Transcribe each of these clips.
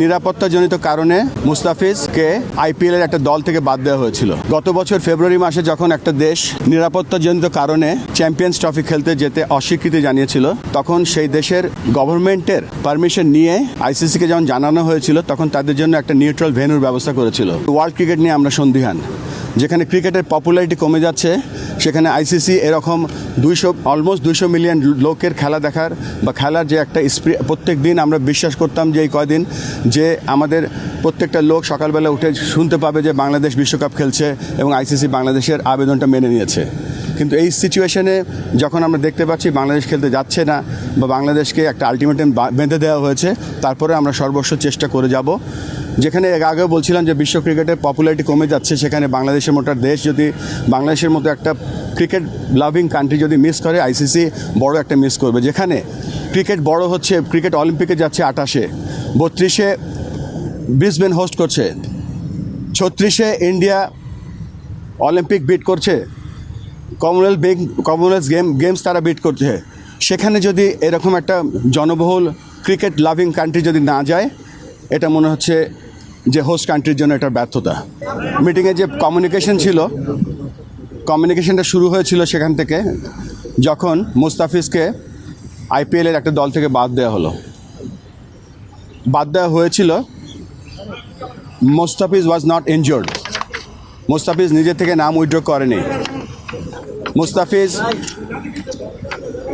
নিরাপত্তাজনিত কারণে মুস্তাফিজকে আইপিএল এর একটা দল থেকে বাদ দেওয়া হয়েছিল। গত বছর ফেব্রুয়ারি মাসে যখন একটা দেশ নিরাপত্তাজনিত কারণে চ্যাম্পিয়ন্স ট্রফি খেলতে যেতে অস্বীকৃতি জানিয়েছিল, তখন সেই দেশের গভর্নমেন্টের পারমিশন নিয়ে আইসিসিকে যখন জানানো হয়েছিল, তখন তাদের জন্য একটা নিউট্রাল ভেন্যুর ব্যবস্থা করেছিল। ওয়ার্ল্ড ক্রিকেট নিয়ে আমরা সন্দিহান, যেখানে ক্রিকেটের পপুলারিটি কমে যাচ্ছে সেখানে আইসিসি এরকম দুইশো অলমোস্ট দুইশো মিলিয়ন লোকের খেলা দেখার বা খেলার যে একটা স্প্রি প্রত্যেক দিন আমরা বিশ্বাস করতাম যে এই কয়দিন যে আমাদের প্রত্যেকটা লোক সকালবেলা উঠে শুনতে পাবে যে বাংলাদেশ বিশ্বকাপ খেলছে এবং আইসিসি বাংলাদেশের আবেদনটা মেনে নিয়েছে। কিন্তু এই সিচুয়েশনে যখন আমরা দেখতে পাচ্ছি বাংলাদেশ খেলতে যাচ্ছে না বা বাংলাদেশকে একটা আলটিমেটাম বেঁধে দেওয়া হয়েছে, তারপরে আমরা সর্বস্ব চেষ্টা করে যাব। যেখানে আগেও বলছিলাম যে বিশ্ব ক্রিকেটের পপুলারিটি কমে যাচ্ছে, সেখানে বাংলাদেশের মতো দেশ যদি বাংলাদেশের মতো একটা ক্রিকেট লাভিং কান্ট্রি যদি মিস করে আইসিসি বড় একটা মিস করবে। যেখানে ক্রিকেট বড় হচ্ছে ক্রিকেট অলিম্পিকে যাচ্ছে আটাশে বত্রিশে ব্রিসবেন হোস্ট করছে, ছত্রিশে ইন্ডিয়া অলিম্পিক বিট করছে কমনওয়েলথ কমনওয়েলথ গেম, গেমস তারা বিট করছে। সেখানে যদি এরকম একটা জনবহুল ক্রিকেট লাভিং কান্ট্রি যদি না যায়, এটা মনে হচ্ছে যে হোস্ট কান্ট্রির জন্য এটা ব্যর্থতা। মিটিংয়ে যে কমিউনিকেশন ছিল কমিউনিকেশনটা শুরু হয়েছিল সেখান থেকে, যখন মুস্তাফিজকে আইপিএলের একটা দল থেকে বাদ দেওয়া হলো। বাদ দেওয়া হয়েছিল, Mustafiz was not injured Mustafiz নিজে থেকে নাম উইড্র করেনি। মুস্তাফিজ,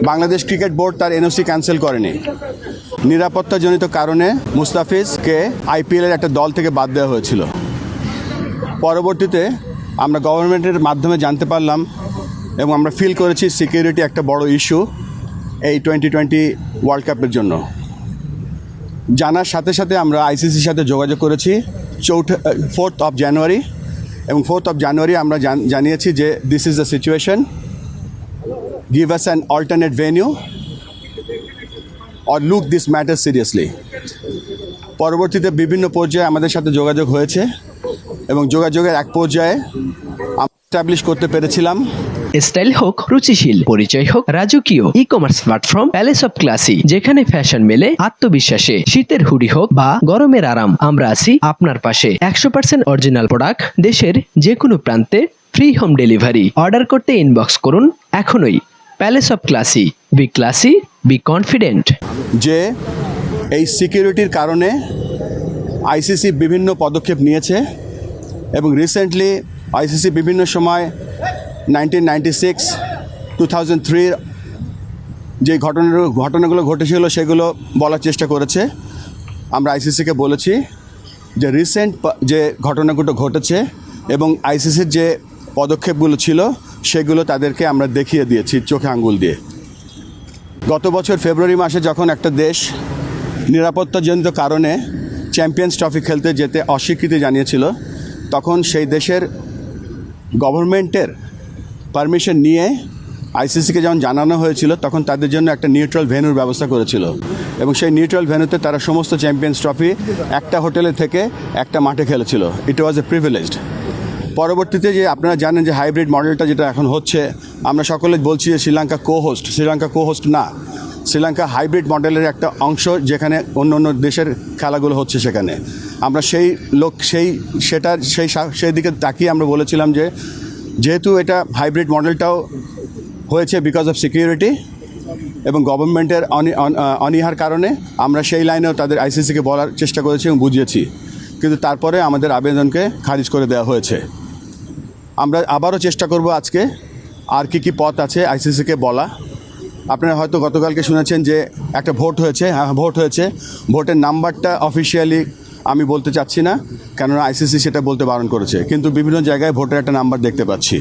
বাংলাদেশ ক্রিকেট বোর্ড তার এনওসি ক্যান্সেল করেনি। নিরাপত্তাজনিত কারণে মুস্তাফিজকে আইপিএলের একটা দল থেকে বাদ দেওয়া হয়েছিল। পরবর্তীতে আমরা গভর্নমেন্টের মাধ্যমে জানতে পারলাম এবং আমরা ফিল করেছি সিকিউরিটি একটা বড় ইস্যু এই টোয়েন্টি টোয়েন্টি ওয়ার্ল্ড কাপের জন্য। জানার সাথে সাথে আমরা আইসিসির সাথে যোগাযোগ করেছি। চৌঠ ফোর্থ অফ জানুয়ারি এবং ফোর্থ অফ জানুয়ারি আমরা জানিয়েছি যে this is the situation give us an alternate venue or look this matter seriously পরবর্তীতে বিভিন্ন পর্যায়ে আমাদের সাথে যোগাযোগ হয়েছে এবং যোগাযোগের এক পর্যায়ে স্টাবলিশ করতে পেরেছিলাম। স্টাইল হোক, রুচিশীল, পরিচয় হোক, রাজকীয় e commerce platform Palace of Classy যেখানে ফ্যাশন মেলে, আত্মবিশ্বাসে, শীতের হুডি হোক বা গরমের আরাম, আমরা আছি আপনার পাশে। একশো পার্সেন্ট অরিজিনাল প্রোডাক্ট দেশের যে কোনো প্রান্তে ফ্রি হোম ডেলিভারি অর্ডার করতে ইনবক্স করুন এখনই। Palace of Classy be classy be confident যে এই সিকিউরিটির কারণে আইসিসি বিভিন্ন পদক্ষেপ নিয়েছে এবং রিসেন্টলি আইসিসি বিভিন্ন সময় nineteen ninety six, two thousand থ্রির যে ঘটনা ঘটনাগুলো ঘটেছিল সেগুলো বলার চেষ্টা করেছে। আমরা আইসিসিকে বলেছি যে রিসেন্ট যে ঘটনাগুলো ঘটেছে এবং আইসিসির যে পদক্ষেপগুলো ছিল সেগুলো তাদেরকে আমরা দেখিয়ে দিয়েছি চোখে আঙ্গুল দিয়ে। গত বছর ফেব্রুয়ারি মাসে যখন একটা দেশ নিরাপত্তাজনিত কারণে চ্যাম্পিয়ন্স ট্রফি খেলতে যেতে অস্বীকৃতি জানিয়েছিল, তখন সেই দেশের গভর্নমেন্টের পারমিশন নিয়ে আইসিসিকে যখন জানানো হয়েছিল, তখন তাদের জন্য একটা নিউট্রাল ভেন্যুর ব্যবস্থা করেছিল। এবং সেই নিউট্রাল ভেন্যুতে তারা সমস্ত চ্যাম্পিয়ন্স ট্রফি একটা হোটেলে থেকে একটা মাঠে খেলেছিল। ইট ওয়াজ এ প্রিভিলেজড পরবর্তীতে যে আপনারা জানেন যে হাইব্রিড মডেলটা যেটা এখন হচ্ছে, আমরা সকলে বলছি যে Sri Lanka co host Sri Lanka co host না। শ্রীলঙ্কা হাইব্রিড মডেলের একটা অংশ যেখানে অন্য অন্য দেশের খেলাগুলো হচ্ছে সেখানে। আমরা সেই লোক, সেই সেটা সেই সেই দিকে তাকিয়ে আমরা বলেছিলাম যে যেহেতু এটা হাইব্রিড মডেলটাও হয়েছে বিকজ অফ সিকিউরিটি এবং গভর্নমেন্টের অনি- অন- অনীহার কারণে আমরা সেই লাইনেও তাদের আইসিসিকে বলার চেষ্টা করেছি এবং বুঝিয়েছি। কিন্তু তারপরে আমাদের আবেদনকে খারিজ করে দেওয়া হয়েছে। আমরা আবারও চেষ্টা করব আজকে আর কি কি পথ আছে আইসিসিকে বলা। আপনারা হয়তো গতকালকে শুনেছেন যে একটা ভোট হয়েছে হ্যাঁ ভোট হয়েছে। ভোটের নাম্বারটা অফিসিয়ালি আমি বলতে চাচ্ছি না, কেননা আইসিসি সেটা বলতে বারণ করেছে। কিন্তু বিভিন্ন জায়গায় ভোটের একটা নাম্বার দেখতে পাচ্ছি।